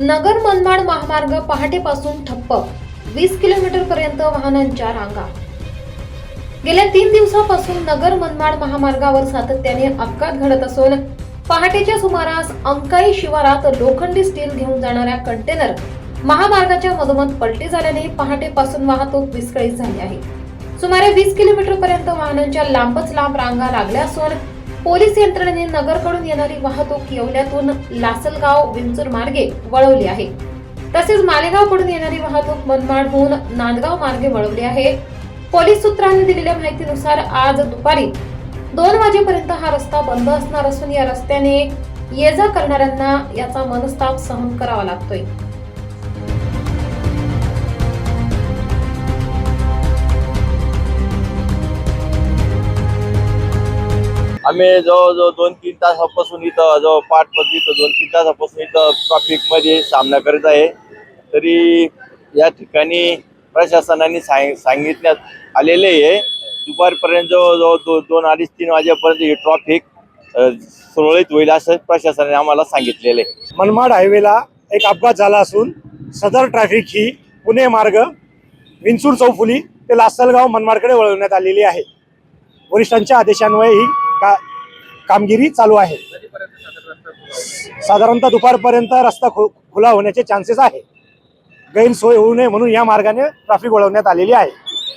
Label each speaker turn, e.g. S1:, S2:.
S1: नगर मनमाड महामार्ग पहाटेपासून ठप्प. वीस किलोमीटर पर्यंत वाहनांच्या रांगा. गेल्या तीन दिवसापासून नगर मनमाड महामार्गावर सातत्याने अपघात घडत असून पहाटेच्या सुमारास अंकाई शिवारात लोखंडी स्टील घेऊन जाणाऱ्या कंटेनर महामार्गाच्या मधोमध पलटी झाल्याने पहाटेपासून वाहतूक विस्कळीत झाली आहे. सुमारे वीस किलोमीटर पर्यंत वाहनांच्या लांबच लांब रांगा लागल्या असून पोलीस यंत्रणेने नगरकडून येणारी वाहतूक येवल्यातून लासलगाव विंचूर मार्गे वळवली आहे. तसेच मालेगावकडून येणारी वाहतूक मनमाडहून नांदगाव मार्गे वळवली आहे. पोलीस सूत्रांनी दिलेल्या माहितीनुसार आज दुपारी दोन वाजेपर्यंत हा रस्ता बंद असणार असून या रस्त्याने ये जा करणाऱ्यांना याचा मनस्ताप सहन करावा लागतोय.
S2: आम्ही जवळजवळ दोन तीन तासापासून इथं जवळ पाठमध्ये इथं दोन तीन तासापासून इथं ट्रॉफिकमध्ये सामना करत आहे. तरी या ठिकाणी प्रशासनाने सांग सांगितण्यात आलेले आहे. दुपारपर्यंत जवळजवळ दो दोन अडीच तीन वाजेपर्यंत ही ट्रॉफिक सुरळीत होईल असं प्रशासनाने आम्हाला सांगितलेलं आहे.
S3: मनमाड हायवेला एक अपघात झाला असून सदर ट्रॅफिक ही पुणे मार्ग विंचूर चौफुली ते लासलगाव मनमाडकडे वळवण्यात आलेली आहे. वरिष्ठांच्या आदेशान्वये ही का कामगिरी चालू आहे. साधारणतः दुपारपर्यंत रस्ता खु खुला होण्याचे चान्सेस आहे. गैरसोय होऊ नये म्हणून या मार्गाने ट्रॅफिक वळवण्यात आलेली आहे.